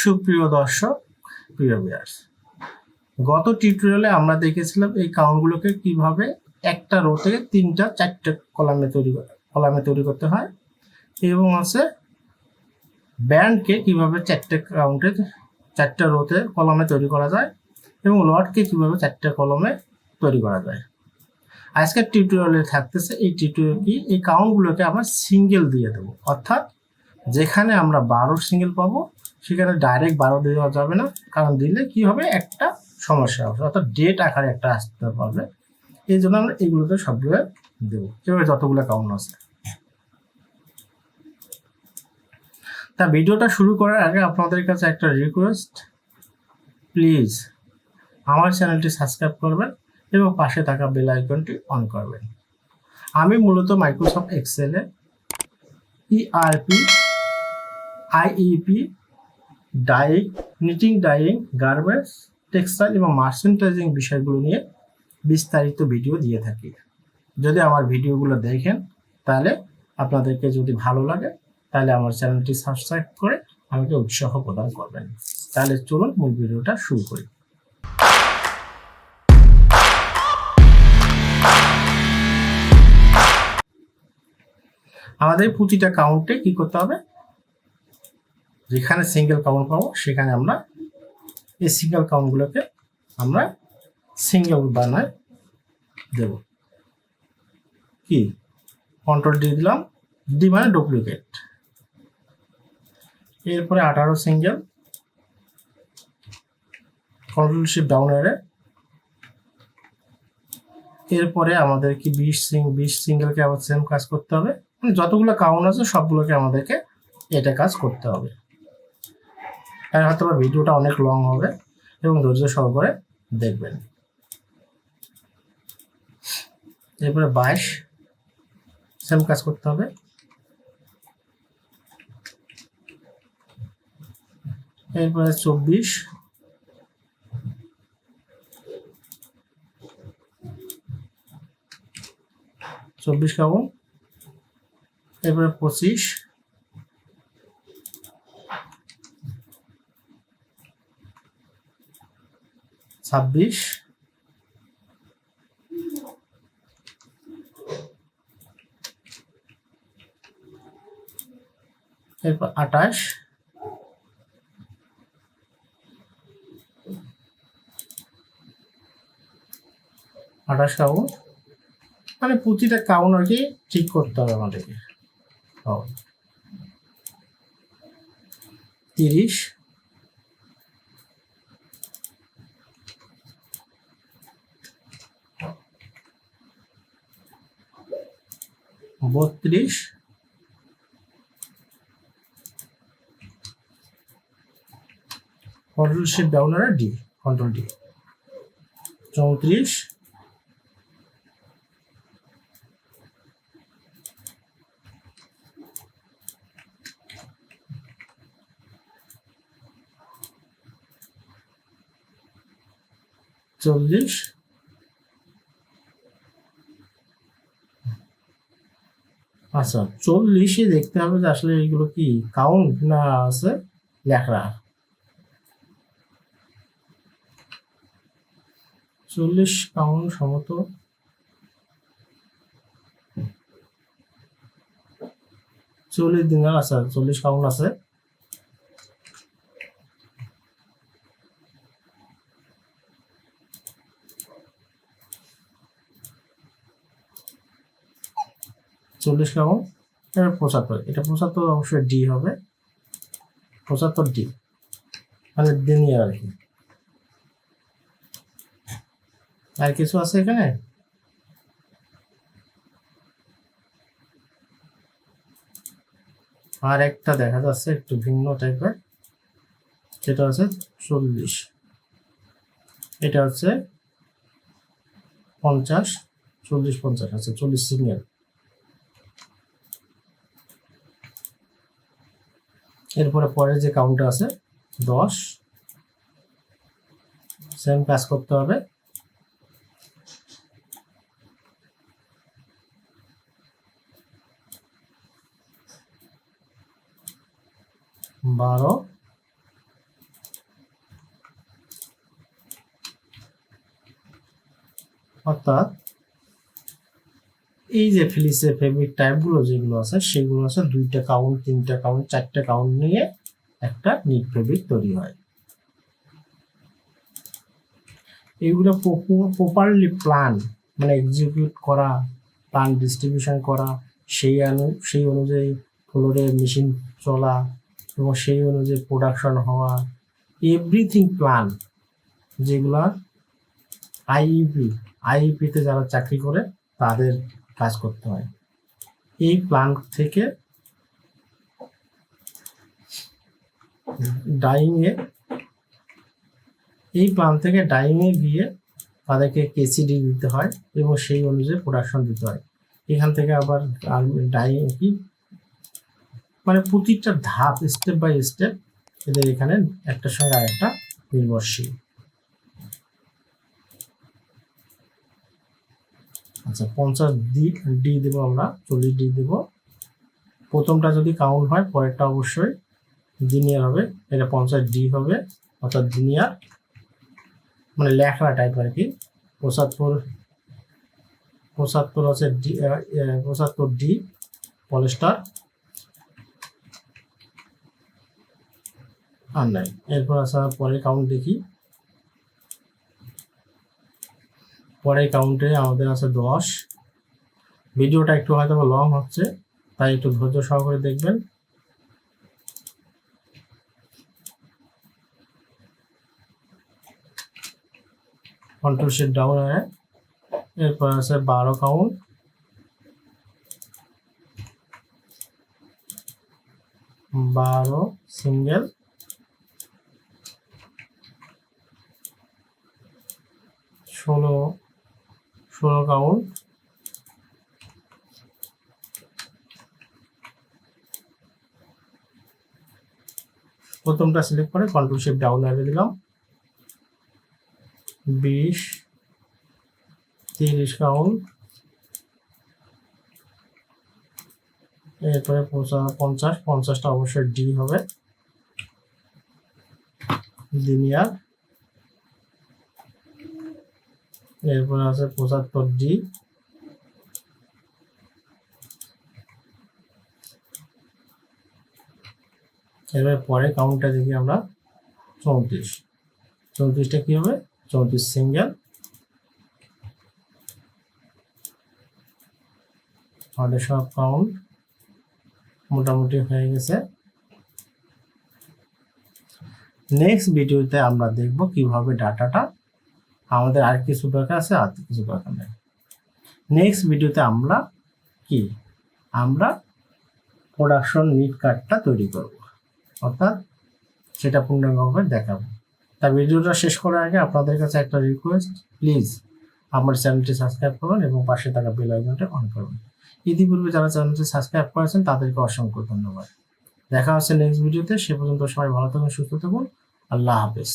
সুপ্রিয় দর্শক, প্রিয় ভিউয়ার্স গত টিউটোরিয়ালে আমরা দেখেছিলাম এই কাউন্টগুলোকে কীভাবে একটা রো থেকে তিনটা, চারটে কলামে তৈরি কলামে তৈরি করতে হয় এবং আছে ব্যান্ডকে কীভাবে চারটে কাউন্টে চারটে রোতে কলমে তৈরি করা যায় এবং লটকে কীভাবে চারটে কলমে তৈরি করা যায়। আজকের টিউটোরিয়ালে থাকতেছে এই টিউটোরিয়াল কি, এই কাউন্টগুলোকে আমরা সিঙ্গেল দিয়ে দেবো। অর্থাৎ যেখানে আমরা বারো সিঙ্গেল পাবো সেখানে ডাইরেক্ট বারো দেওয়া যাবে না। কারণ দিলে কি হবে? একটা সমস্যা হবে। অর্থাৎ ডেট আকারে একটা আসতে পারবে। এই জন্য আমরা এগুলোতে সবগুলো দেবো। এভাবে যতগুলো কাউন্ট আছে। তা ভিডিওটা শুরু করার আগে আপনাদের কাছে একটা রিকোয়েস্ট প্লিজ আমার চ্যানেলটি সাবস্ক্রাইব করবেন এবং পাশে থাকা বেল আইকনটি অন করবেন। আমি মূলত Microsoft এক্সেলে ERP IEP dyeing knitting dyeing garments textile এবং মার্চেন্টাইজিং বিষয়গুলো নিয়ে বিস্তারিত ভিডিও দিয়ে থাকি। যদি আমার ভিডিওগুলো দেখেন, তাহলে আপনাদেরকে যদি ভালো লাগে, তাহলে আমার চ্যানেলটি সাবস্ক্রাইব করে আমাকে উৎসাহ প্রদান করবেন। তাহলে চলুন মূল ভিডিওটা শুরু করি। আমাদের প্রতিটা কাউন্টে কি করতে হবে? যেখানে সিঙ্গেল কাউন্ট পাবো, সেখানে আমরা এই সিঙ্গেল কাউন্টগুলোকে আমরা সিঙ্গেল বানায় দেব। কি? কন্ট্রোল দিয়ে দিলাম ডি মানে ডুপ্লিকেট এরপরে আঠারো সিঙ্গেল কন্ট্রোল শিপ ডাউন এরে এরপরে আমাদের কি বিশ সিং বিশ সিঙ্গেলকে আবার সেম কাজ করতে হবে। মানে যতগুলো কাউন্ট আছে, সবগুলোকে আমাদেরকে এটা কাজ করতে হবে। আর হয়তো ভিডিওটা অনেক লং হবে এবং ধৈর্য সহকারে দেখবেন। এরপরে বাইশ সেম কাজ করতে হবে। এরপরে চব্বিশ চব্বিশ কেমন এরপরে পঁচিশ ছাব্বিশ। এরপর আঠাশ। আঠাশ কাউন্ট মানে প্রতিটা কাউন্ট আর কি ঠিক করতে হবে আমাদেরকে। তিরিশ। বত্রিশ। কন্ট্রোল শিপ ডাউন আর ডি কন্ট্রোল ডি চৌত্রিশ। চল্লিশ। আচ্ছা চল্লিশে দেখতে হবে যে আসলে এগুলো কি কাউন্ট না আছে? লেখরা চল্লিশ কাউন্ট সমত। চল্লিশ দিন আছে চল্লিশ কাউন্ট আছে। চল্লিশ এটা পঁচাত্তর। এটা পঁচাত্তর অবশ্যই ডি হবে। পঁচাত্তর ডি মানে দিনই আর কি। আর কিছু আছে এখানে? আর একটা দেখা যাচ্ছে একটু ভিন্ন টাইপের সেটা হচ্ছে চল্লিশ। এটা হচ্ছে পঞ্চাশ, চল্লিশ পঞ্চাশ আছে, চল্লিশ সিগন্যাল এরপরে পরের যে কাউন্ট আছে দশ। সেম কাজ করতে হবে। বারো। অর্থাৎ এই যে ফিলিসের ফেব্রিক টাইপগুলো যেগুলো আছে, সেগুলো আছে দুইটা কাউন্ট তিনটা কাউন্ট চারটা কাউন্ট নিয়ে একটা নিট ফেব্রিক তৈরি হয়। এইগুলো প্রপারলি প্ল্যান মানে এক্সিকিউট করা প্ল্যান ডিস্ট্রিবিউশন করা, সেই অনু সেই অনুযায়ী ফ্লোরে মেশিন চলা এবং সেই অনুযায়ী প্রোডাকশন হওয়া এভরিথিং প্ল্যান যেগুলা আইইপি আইইপিতে যারা চাকরি করে, তাদের কাজ করতে হয়। এই প্ল্যান থেকে ডাইংয়ে, এই প্ল্যান থেকে ডাইংয়ে গিয়ে তাদেরকে কেসিডি দিতে হয় এবং সেই অনুযায়ী প্রোডাকশন দিতে হয়। এখান থেকে আবার ডাইং কি? মানে প্রতিটা ধাপ স্টেপ বাই স্টেপ এদের এখানে একটার সঙ্গে আরেকটা নির্ভরশীল। আচ্ছা পঞ্চাশ ডি ডি দেবো আমরা, চল্লিশ ডি দেবো। প্রথমটা যদি কাউন্ট হয়, পরেরটা অবশ্যই দিনিয়ার হবে, এটা পঞ্চাশ ডি হবে, অর্থাৎ দিনিয়ার মানে লেখা টাইপ আর কি, পঁচাত্তর পঁচাত্তর আছে ডি পঁচাত্তর ডি পলেস্টার আর নাই, এরপর আসার পরে কাউন্ট দেখি। পরের কাউন্টে আমাদের আছে দশ। ভিডিওটা একটু হয়তো লং হচ্ছে, তাই একটু ধৈর্য সহকারে দেখবেন। কন্ট্রোল শিট ডাউন হয়ে, এরপর আছে বারো কাউন্ট বারো সিঙ্গেল ষোলো ষোলো কাউন্ট প্রথমটা সিলেক্ট করে কন্ট্রোল শিফট ডাউন এনে দিলাম। বিশ, তিরিশ কাউন্ট এরপরে পঞ্চাশ, পঞ্চাশটা অবশ্যই ডি হবে। দিনিয়ার এরপরে আছে পঁচাত্তর ডি এবার পরে কাউন্টটা দেখি আমরা, চৌত্রিশ। চৌত্রিশটা কি হবে? চৌত্রিশ সিঙ্গেল আমাদের সব কাউন্ট মোটামুটি হয়ে গেছে। নেক্সট ভিডিওতে আমরা দেখব কীভাবে ডাটাটা আমাদের আর কিছু দরকার আছে, আর কিছু দরকার নেই। নেক্সট ভিডিওতে আমরা কি? আমরা প্রোডাকশন নিট কার্ডটা তৈরি করব। অর্থাৎ সেটা পূর্ণাঙ্গভাবে দেখাবো। তা ভিডিওটা শেষ করার আগে আপনাদের কাছে একটা রিকোয়েস্ট প্লিজ আমার চ্যানেলটি সাবস্ক্রাইব করুন এবং পাশে থাকা বেল আইকনটা অন করুন। ইতিপূর্বে যারা চ্যানেলটি সাবস্ক্রাইব করেছেন, তাদেরকে অসংখ্য ধন্যবাদ। দেখা হচ্ছে নেক্সট ভিডিওতে সে পর্যন্ত সবাই ভালো থাকুন, সুস্থ থাকুন। আল্লাহ হাফেজ।